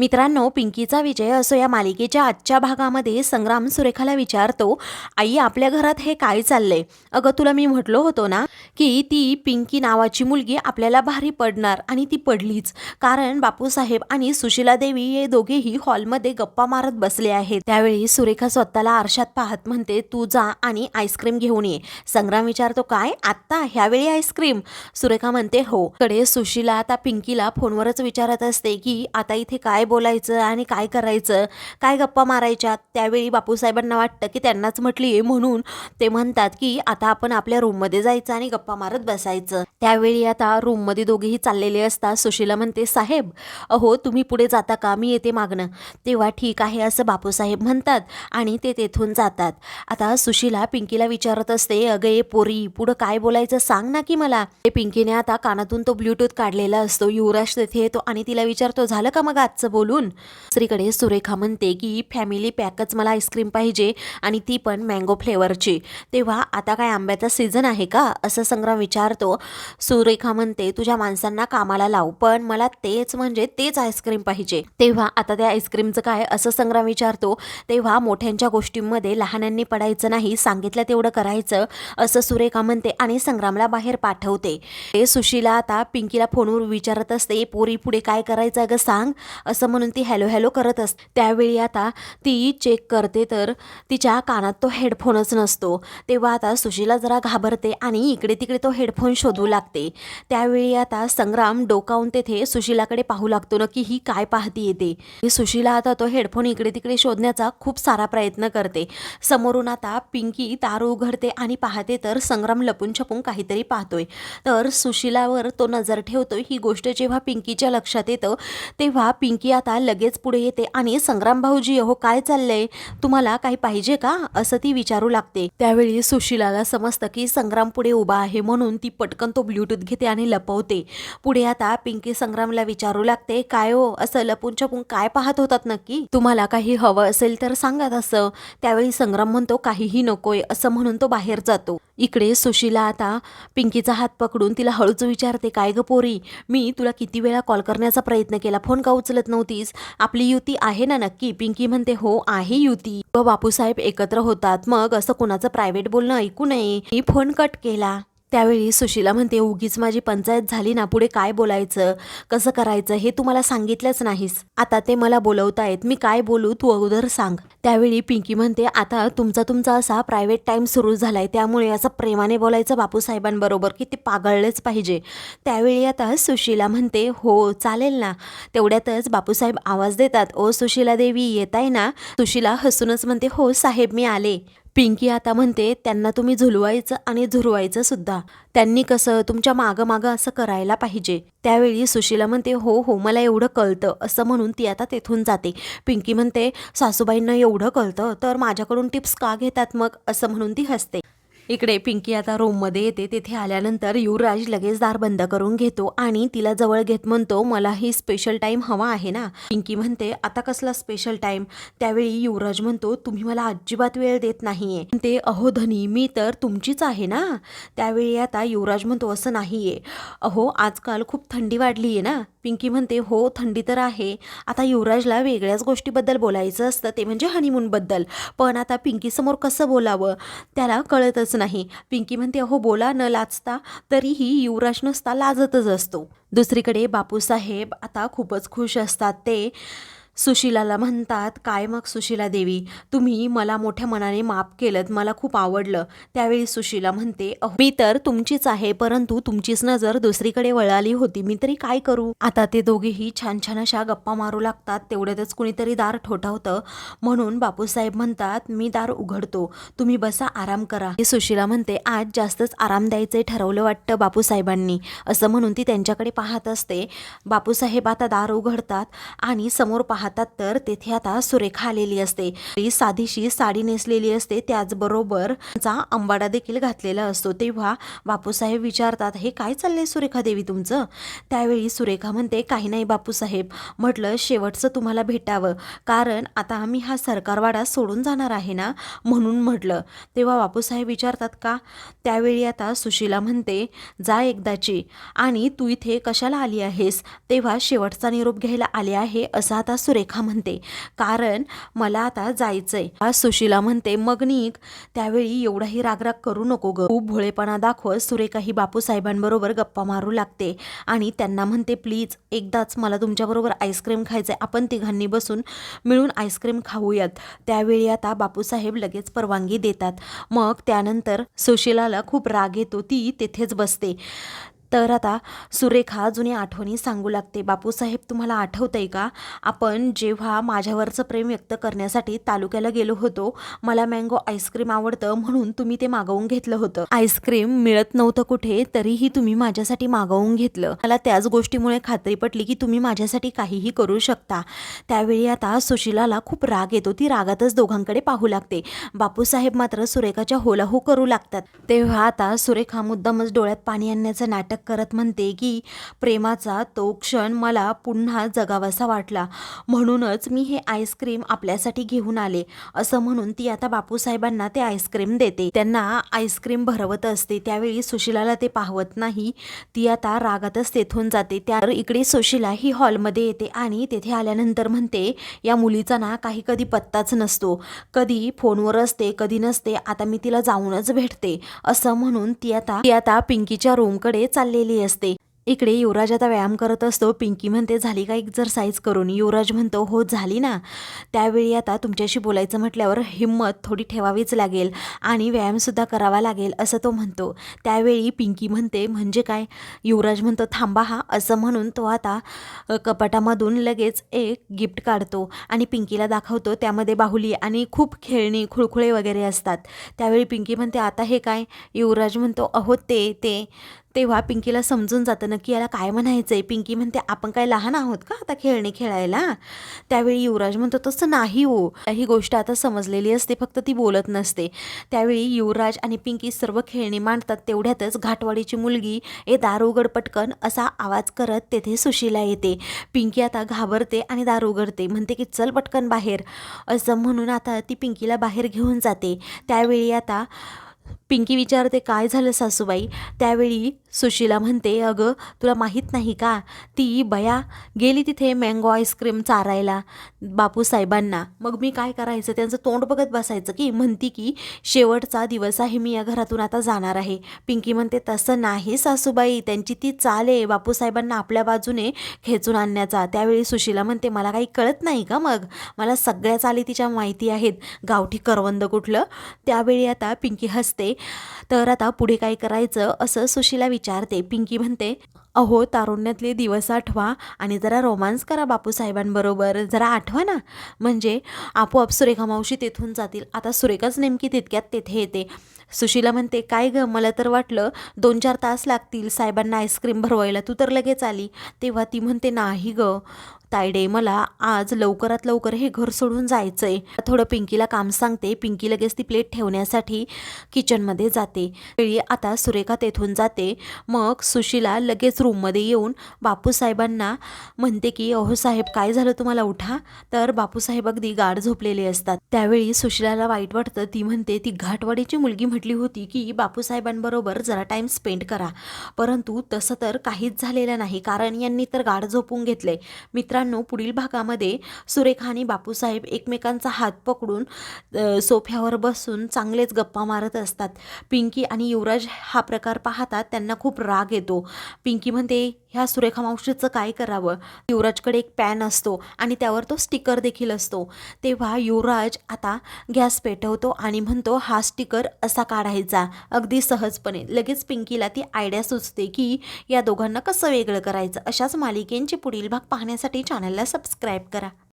मित्रांनो पिंकीचा विजय असो या मालिकेच्या आजच्या भागामध्ये संग्राम सुरेखाला विचारतो आई आपल्या घरात हे काय चाललंय? अगं तुला मी म्हटलो होतो ना की ती पिंकी नावाची मुलगी आपल्याला भारी पडणार आणि ती पडलीच. कारण बापूसाहेब आणि सुशीला देवी हे दोघेही हॉलमध्ये गप्पा मारत बसले आहेत. त्यावेळी सुरेखा स्वतःला आरशात पाहत म्हणते तू जा आणि आईस्क्रीम घेऊन ये. संग्राम विचारतो काय? आत्ता? ह्यावेळी आईस्क्रीम? सुरेखा म्हणते हो. कडे सुशीला आता पिंकीला फोनवरच विचारत असते की आता इथे काय बोलायचं आणि काय करायचं काय गप्पा मारायच्या त्यावेळी बापूसाहेबांना वाटतं की त्यांनाच म्हटली आहे म्हणून ते म्हणतात की आता आपण आपल्या रूममध्ये जायचं आणि गप्पा मारत बसायचं. त्यावेळी आता रूममध्ये दोघेही चाललेले असतात. सुशीला म्हणते साहेब अहो तुम्ही पुढे जाता का? मी येते मागणं. तेव्हा ठीक आहे असं बापूसाहेब म्हणतात आणि ते तेथून जातात. आता सुशीला पिंकीला विचारत असते अगं ए पोरी पुढं काय बोलायचं सांग ना की मला. ते पिंकीने आता कानातून तो ब्ल्यूटूथ काढलेला असतो. युवराज तेथे येतो आणि तिला विचारतो झालं का मग आजचं बोलून. दुसरीकडे सुरेखा म्हणते की फॅमिली पॅकच मला आईस्क्रीम पाहिजे आणि ती पण मँगो फ्लेवरची. तेव्हा आता काय आंब्याचा सीझन आहे का? असं संग्राम विचारतो. सुरेखा म्हणते तुझ्या माणसांना कामाला लाव पण मला तेच म्हणजे तेच आईस्क्रीम पाहिजे. तेव्हा आता त्या आईस्क्रीमचं काय? असं संग्राम विचारतो. तेव्हा मोठ्यांच्या गोष्टींमध्ये लहानांनी पडायचं नाही सांगितलं तेवढं करायचं असं सुरेखा म्हणते आणि संग्रामला बाहेर पाठवते. ते सुशीला आता पिंकीला फोनवर विचारत असते पोरी पुढे काय करायचं अगं सांग? असं असं म्हणून ती हॅलो हॅलो करत असते त्यावेळी आता ती चेक करते तर तिच्या कानात तो हेडफोनच नसतो. तेव्हा आता सुशीला जरा घाबरते आणि इकडे तिकडे तो हेडफोन शोधू लागते. त्यावेळी आता संग्राम डोकावून तेथे सुशीलाकडे पाहू लागतो ना की ही काय पाहती येते. सुशीला आता तो हेडफोन इकडे तिकडे शोधण्याचा खूप सारा प्रयत्न करते. समोरून आता पिंकी दार उघडते आणि पाहते तर संग्राम लपून छपून काहीतरी पाहतोय. तर सुशीलावर तो नजर ठेवतोय. ही गोष्ट जेव्हा पिंकीच्या लक्षात येतं तेव्हा पिंकी आता लगेच पुढे येते. आणि संग्राम भाऊजी हो काय चाललंय? तुम्हाला काही पाहिजे का? असं ती विचारू लागते. त्यावेळी सुशीलाला समजतं की संग्राम पुढे उभा आहे म्हणून ती पटकन तो ब्ल्यूटूथ घेते आणि लपवते. पुढे आता पिंकी संग्रामला विचारू लागते काय हो? असं लपून छपून काय पाहत होतात नक्की? तुम्हाला काही हवं असेल तर सांगा असं त्यावेळी संग्राम म्हणतो काहीही नकोय असं म्हणून तो बाहेर जातो. इकडे सुशीला आता पिंकीचा हात पकडून तिला हळूच विचारते काय ग पोरी? मी तुला किती वेळा कॉल करण्याचा प्रयत्न केला फोन का उचलत नव्हतीस? आपली युती आहे ना नक्की? पिंकी म्हणते हो आहे युती. व बापूसाहेब एकत्र होतात मग असं कोणाचं प्रायव्हेट बोलणं ऐकू नये. मी फोन कट केला. त्यावेळी सुशीला म्हणते उगीच माझी पंचायत झाली ना पुढे काय बोलायचं? कसं करायचं? हे तू मला सांगितलंच नाहीस. आता ते मला बोलवतायत. मी काय बोलू तू अगोदर सांग. त्यावेळी पिंकी म्हणते आता तुमचा तुमचा असा प्रायव्हेट टाईम सुरू झालाय. त्यामुळे असं प्रेमाने बोलायचं बापूसाहेबांबरोबर की ते पागळलेच पाहिजे. त्यावेळी आता सुशीला म्हणते हो चालेल ना. तेवढ्यातच बापूसाहेब आवाज देतात. ओ सुशीला देवी येत आहे ना? सुशीला हसूनच म्हणते हो साहेब मी आले. पिंकी आता म्हणते त्यांना तुम्ही झुलवायचं आणि झुरवायचं सुद्धा. त्यांनी कसं तुमच्या मागं मागं असं करायला पाहिजे. त्यावेळी सुशीला म्हणते हो हो मला एवढं कळतं. असं म्हणून ती आता तेथून जाते. पिंकी म्हणते सासूबाईंना एवढं कळतं तर माझ्याकडून टिप्स का घेतात मग? असं म्हणून ती हसते. इकडे पिंकी आता रूममध्ये येते. तेथे आल्यानंतर युवराज लगेच दार बंद करून घेतो आणि तिला जवळ घेत म्हणतो मला ही स्पेशल टाईम हवा आहे ना. पिंकी म्हणते आता कसला स्पेशल टाईम त्यावेळी युवराज म्हणतो तुम्ही मला अजिबात वेळ देत नाहीये. ते अहो धनी मी तर तुमचीच आहे ना. त्यावेळी आता युवराज म्हणतो असं नाहीये. अहो आजकाल खूप थंडी वाढली आहे ना. पिंकी म्हणते हो थंडी तर आहे. आता युवराजला वेगळ्याच गोष्टीबद्दल बोलायचं असतं ते म्हणजे हनीमूनबद्दल पण आता पिंकीसमोर कसं बोलावं? त्याला कळतच नाही. पिंकी म्हणते अहो बोला न लाजता तरीही युवराज नसता लाजतच असतो. दुसरीकडे बापूसाहेब आता खूपच खुश असतात ते. सुशीलाला म्हणतात काय मग सुशीला देवी? तुम्ही मला मोठ्या मनाने माफ केलं मला खूप आवडलं. त्यावेळी सुशीला म्हणते मी तर तुमचीच आहे परंतु तुमचीच नजर दुसरीकडे वळाली होती. मी तरी काय करू? आता ते दोघेही छान छान अशा गप्पा मारू लागतात. तेवढ्यातच कुणीतरी दार ठोठावतं. म्हणून बापूसाहेब म्हणतात मी दार उघडतो. तुम्ही बसा आराम करा. हे सुशीला म्हणते आज जास्तच आराम द्यायचे ठरवलं वाटतं बापूसाहेबांनी. असं म्हणून ती त्यांच्याकडे पाहत असते. बापूसाहेब आता दार उघडतात आणि समोर पाहतात तर तेथे आता सुरेखा आलेली असते. ती साधीशी साडी नेसलेली असते. त्याचबरोबर चा अंबाडा देखील घातलेला असतो. तेव्हा बापूसाहेब विचारतात हे काय चाललंय सुरेखा देवी तुमचं? त्यावेळी सुरेखा म्हणते काही नाही बापूसाहेब. म्हटलं शेवटचं तुम्हाला भेटावं. कारण आता आम्ही हा सरकारवाडा सोडून जाणार आहे ना? म्हणून म्हटलं. तेव्हा बापूसाहेब विचारतात का? त्यावेळी आता सुशीला म्हणते जा एकदाची. आणि तू इथे कशाला आली आहेस? तेव्हा शेवटचा निरोप घ्यायला आले आहे असं आता सुरेखा म्हणते. कारण मला आता जायचंय. आज सुशीला म्हणते मग निक त्यावेळी एवढाही रागराग करू नको ग. खूप भोळेपणा दाखवत सुरेखा ही बापूसाहेबांबरोबर गप्पा मारू लागते. आणि त्यांना म्हणते प्लीज एकदाच मला तुमच्याबरोबर आईस्क्रीम खायचंय. आपण तिघांनी बसून मिळून आईस्क्रीम खाऊयात. त्यावेळी आता बापूसाहेब लगेच परवानगी देतात. मग त्यानंतर सुशीलाला खूप राग येतो. ती तेथेच बसते. तर आता सुरेखा जुनी आठवणी सांगू लागते. बापूसाहेब तुम्हाला आठवतंय का? आपण जेव्हा माझ्यावरचं प्रेम व्यक्त करण्यासाठी तालुक्याला गेलो होतो मला मँगो आईस्क्रीम आवडतं म्हणून तुम्ही ते मागवून घेतलं होतं. आईस्क्रीम मिळत नव्हतं कुठे तरीही तुम्ही माझ्यासाठी मागवून घेतलं. मला त्याच गोष्टीमुळे खात्री पटली की तुम्ही माझ्यासाठी काहीही करू शकता. त्यावेळी आता सुशिलाला खूप राग येतो. ती रागातच दोघांकडे पाहू लागते. बापूसाहेब मात्र सुरेखाच्या होलाहू करू लागतात. तेव्हा आता सुरेखा मुद्दामच डोळ्यात पाणी आणण्याचं नाटक करत म्हणते की प्रेमाचा तो क्षण मला पुन्हा जगावासा वाटला. म्हणूनच मी हे आईस्क्रीम आपल्यासाठी घेऊन आले. असं म्हणून ती आता बापूसाहेबांना ते आईस्क्रीम देते. त्यांना आईस्क्रीम भरवत असते. त्यावेळी सुशिलाला ते पाहवत नाही. ती आता रागातच तेथून जाते. त्या इकडे सुशिला ही हॉलमध्ये येते आणि तेथे आल्यानंतर म्हणते या मुलीचा ना काही कधी पत्ताच नसतो. कधी फोनवर असते कधी नसते. आता मी तिला जाऊनच भेटते. असं म्हणून ती आता ती आता पिंकीच्या रूमकडे चाललेली असते. इकडे युवराज आता व्यायाम करत असतो. पिंकी म्हणते झाली का एक्झरसाईज करून? युवराज म्हणतो हो झाली ना. त्यावेळी आता तुमच्याशी बोलायचं म्हटल्यावर हिंमत थोडी ठेवावीच लागेल आणि व्यायामसुद्धा करावा लागेल असं तो म्हणतो. त्यावेळी पिंकी म्हणते म्हणजे काय? युवराज म्हणतो थांबा हा असं म्हणून तो आता कपाटामधून लगेच एक गिफ्ट काढतो आणि पिंकीला दाखवतो. त्यामध्ये बाहुली आणि खूप खेळणी खुळखुळे वगैरे असतात. त्यावेळी पिंकी म्हणते आता हे काय? युवराज म्हणतो अहो ते ते. तेव्हा पिंकीला समजून जातं नक्की याला काय म्हणायचं आहे पिंकी म्हणते आपण काय लहान आहोत का आता खेळणे खेळायला? त्यावेळी युवराज म्हणतो तसं नाही हो. ही गोष्ट आता समजलेली असते फक्त ती बोलत नसते. त्यावेळी युवराज आणि पिंकी सर्व खेळणी मांडतात तेवढ्यातच घाटवाडीची मुलगी ए दार उघड पटकन असा आवाज करत तेथे सुशीला येते. पिंकी आता घाबरते आणि दार उघडते म्हणते की चल पटकन बाहेर. असं म्हणून आता ती पिंकीला बाहेर घेऊन जाते. त्यावेळी आता पिंकी विचारते काय झालं सासूबाई? त्यावेळी सुशीला म्हणते अगं तुला माहीत नाही का? ती बया गेली तिथे मँगो आईस्क्रीम चारायला बापूसाहेबांना मग मी काय करायचं? त्यांचं तोंड बघत बसायचं की म्हणती की शेवटचा दिवस आहे मी या घरातून आता जाणार आहे. पिंकी म्हणते तसं नाही सासूबाई त्यांची ती चाल आहे. बापूसाहेबांना आपल्या बाजूने खेचून आणण्याचा. त्यावेळी सुशीला म्हणते मला काही कळत नाही का मग? मला सगळ्या चाली तिच्या माहिती आहेत. गावठी करवंद कुठलं? त्यावेळी आता पिंकी हसते तर आता पुढे काय करायचं? असं सुशीला विचारते. पिंकी म्हणते अहो तारुण्यातले दिवस आठवा आणि जरा रोमांस करा बापूसाहेबांबरोबर. जरा आठवा ना. म्हणजे आपोआप सुरेखा मावशी तेथून जातील. आता सुरेखाच नेमकी तितक्यात तेथे येते. सुशीला म्हणते काय ग मला तर वाटलं दोन चार तास लागतील साहेबांना आईस्क्रीम भरवायला. तू तर लगेच आली. तेव्हा ती म्हणते नाही ग तायडे मला आज लवकरात लवकर हे घर सोडून जायचं आहे थोडं पिंकीला काम सांगते. पिंकी लगेच ती प्लेट ठेवण्यासाठी किचनमध्ये जाते. वेळी आता सुरेखा तेथून जाते. मग सुशीला लगेच रूममध्ये येऊन बापूसाहेबांना म्हणते की अहो साहेब काय झालं तुम्हाला? उठा. तर बापूसाहेब अगदी गाढ झोपलेले असतात. त्यावेळी सुशीलाला वाईट वाटतं. ती म्हणते ती घाटवाडीची मुलगी म्हटली होती की बापूसाहेबांबरोबर जरा टाईम स्पेंड करा. परंतु तसं तर काहीच झालेलं नाही. कारण यांनी तर गाढ झोपून घेतले मित्रांनो पुढील भागामध्ये सुरेखा आणि बापूसाहेब एकमेकांचा हात पकडून सोफ्यावर बसून चांगलेच गप्पा मारत असतात. पिंकी आणि युवराज हा प्रकार पाहतात त्यांना खूप राग येतो. पिंकी म्हणते ह्या सुरेखा मावशीचं काय करावं? युवराजकडे एक पॅन असतो आणि त्यावर तो स्टिकर देखील असतो. तेव्हा युवराज आता गॅस पेटवतो आणि म्हणतो हा स्टिकर असा काढायचा. अगदी सहजपणे. लगेच पिंकीला ती आयडिया सुचते की या दोघांना कसं वेगळं करायचं? अशाच मालिकेंचे पुढील भाग पाहण्यासाठी चॅनलला सबस्क्राईब करा.